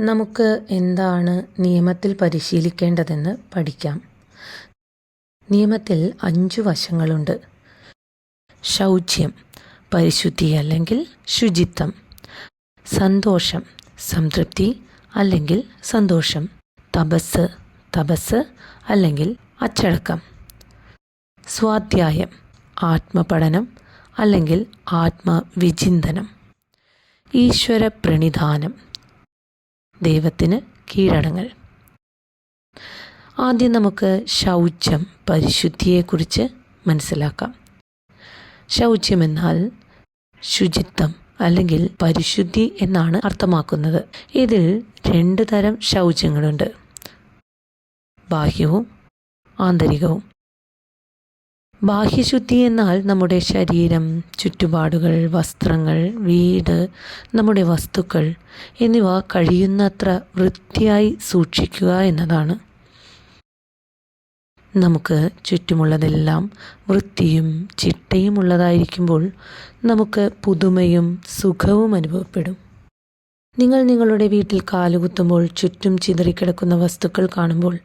നമുക്ക് എന്താണ് നിയമത്തിൽ പരിശീലിക്കേണ്ടതെന്ന് പഠിക്കാം. നിയമത്തിൽ അഞ്ചു വശങ്ങളുണ്ട്. ശൗച്യം പരിശുദ്ധി അല്ലെങ്കിൽ ശുചിത്വം സന്തോഷം സംതൃപ്തി അല്ലെങ്കിൽ സന്തോഷം തപസ് തപസ് അല്ലെങ്കിൽ അച്ചടക്കം സ്വാധ്യായം ആത്മപഠനം അല്ലെങ്കിൽ ആത്മവിചിന്തനം ഈശ്വര പ്രണിധാനം ദൈവത്തിന് കീഴടങ്ങൽ. ആദ്യം നമുക്ക് ശൗചം പരിശുദ്ധിയെക്കുറിച്ച് മനസ്സിലാക്കാം. ശൗച്യം എന്നാൽ ശുചിത്വം അല്ലെങ്കിൽ പരിശുദ്ധി എന്നാണ് അർത്ഥമാക്കുന്നത്. ഇതിൽ രണ്ട് തരം ശൗചങ്ങളുണ്ട് ബാഹ്യവും ആന്തരികവും. ബാഹ്യശുദ്ധി എന്നാൽ നമ്മുടെ ശരീരം ചുറ്റുപാടുകൾ വസ്ത്രങ്ങൾ വീട് നമ്മുടെ വസ്തുക്കൾ എന്നിവ കഴിയുന്നത്ര വൃത്തിയായി സൂക്ഷിക്കുക എന്നതാണ്. നമുക്ക് ചുറ്റുമുള്ളതെല്ലാം വൃത്തിയും ചിട്ടയും ഉള്ളതായിരിക്കുമ്പോൾ നമുക്ക് പുതുമയും സുഖവും അനുഭവപ്പെടും. നിങ്ങൾ നിങ്ങളുടെ വീട്ടിൽ കാലുകുത്തുമ്പോൾ ചുറ്റും ചിതറിക്കിടക്കുന്ന വസ്തുക്കൾ കാണുമ്പോൾ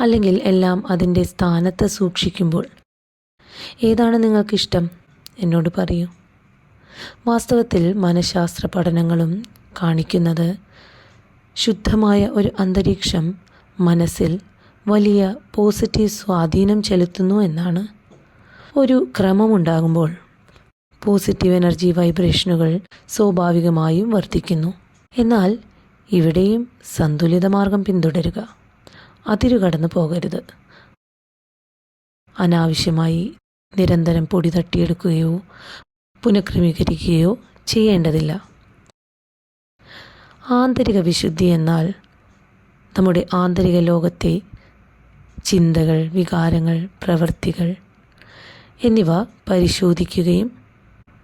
അല്ലെങ്കിൽ എല്ലാം അതിന്റെ സ്ഥാനത്ത് സൂക്ഷിക്കുമ്പോൾ ഏതാണ് നിങ്ങൾക്കിഷ്ടം? എന്നോട് പറയൂ. വാസ്തവത്തിൽ മനഃശാസ്ത്ര പഠനങ്ങളും കാണിക്കുന്നത് ശുദ്ധമായ ഒരു അന്തരീക്ഷം മനസ്സിൽ വലിയ പോസിറ്റീവ് സ്വാധീനം ചെലുത്തുന്നു എന്നാണ്. ഒരു ക്രമമുണ്ടാകുമ്പോൾ പോസിറ്റീവ് എനർജി വൈബ്രേഷനുകൾ സ്വാഭാവികമായും വർദ്ധിക്കുന്നു. എന്നാൽ ഇവിടെയും സന്തുലിത മാർഗം പിന്തുടരുക. അതിരുകടന്നു പോകരുത്. അനാവശ്യമായി നിരന്തരം പൊടി തട്ടിയെടുക്കുകയോ പുനഃക്രമീകരിക്കുകയോ ചെയ്യേണ്ടതില്ല. ആന്തരിക വിശുദ്ധി എന്നാൽ നമ്മുടെ ആന്തരിക ലോകത്തെ ചിന്തകൾ വികാരങ്ങൾ പ്രവൃത്തികൾ എന്നിവ പരിശോധിക്കുകയും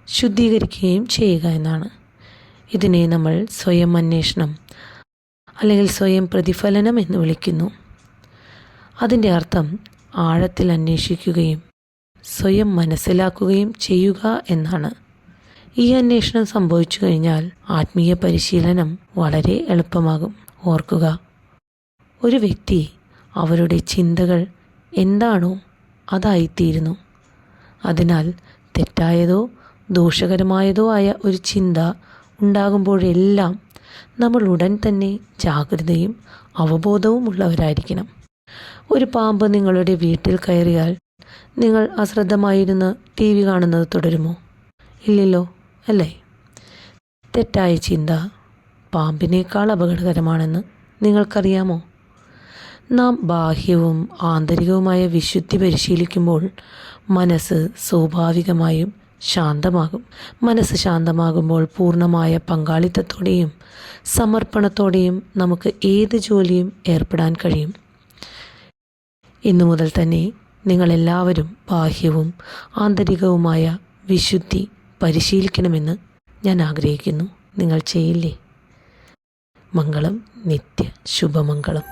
ശുദ്ധീകരിക്കുകയും ചെയ്യുക എന്നാണ്. ഇതിനെ നമ്മൾ സ്വയം അന്വേഷണം അല്ലെങ്കിൽ സ്വയം പ്രതിഫലനം എന്ന് വിളിക്കുന്നു. അതിന്റെ അർത്ഥം ആഴത്തിൽ അന്വേഷിക്കുകയും സ്വയം മനസ്സിലാക്കുകയും ചെയ്യുക എന്നാണ്. ഈ അന്വേഷണം സംഭവിച്ചു കഴിഞ്ഞാൽ ആത്മീയ പരിശീലനം വളരെ എളുപ്പമാകും. ഓർക്കുക ഒരു വ്യക്തി അവരുടെ ചിന്തകൾ എന്താണോ അതായിത്തീരുന്നു. അതിനാൽ തെറ്റായതോ ദോഷകരമായതോ ആയ ഒരു ചിന്ത ഉണ്ടാകുമ്പോഴെല്ലാം നമ്മൾ ഉടൻ തന്നെ ജാഗ്രതയും അവബോധവും ഉള്ളവരായിരിക്കണം ഒരു പാമ്പ് നിങ്ങളുടെ വീട്ടിൽ കയറിയാൽ നിങ്ങൾ അശ്രദ്ധമായിരുന്ന് ടി വി കാണുന്നത് തുടരുമോ? ഇല്ലല്ലോ അല്ലേ? തെറ്റായ ചിന്ത പാമ്പിനേക്കാൾ അപകടകരമാണെന്ന് നിങ്ങൾക്കറിയാമോ? നാം ബാഹ്യവും ആന്തരികവുമായ വിശുദ്ധി പരിശീലിക്കുമ്പോൾ മനസ്സ് സ്വാഭാവികമായും ശാന്തമാകും. മനസ്സ് ശാന്തമാകുമ്പോൾ പൂർണമായ പങ്കാളിത്തത്തോടെയും സമർപ്പണത്തോടെയും നമുക്ക് ഏത് ജോലിയും ഏർപ്പെടാൻ കഴിയും. ഇന്നു മുതൽ തന്നെ നിങ്ങളെല്ലാവരും ബാഹ്യവും ആന്തരികവുമായ വിശുദ്ധി പരിശീലിക്കണമെന്ന് ഞാൻ ആഗ്രഹിക്കുന്നു. നിങ്ങൾ ചെയ്യില്ലേ? മംഗളം നിത്യ ശുഭമംഗളം.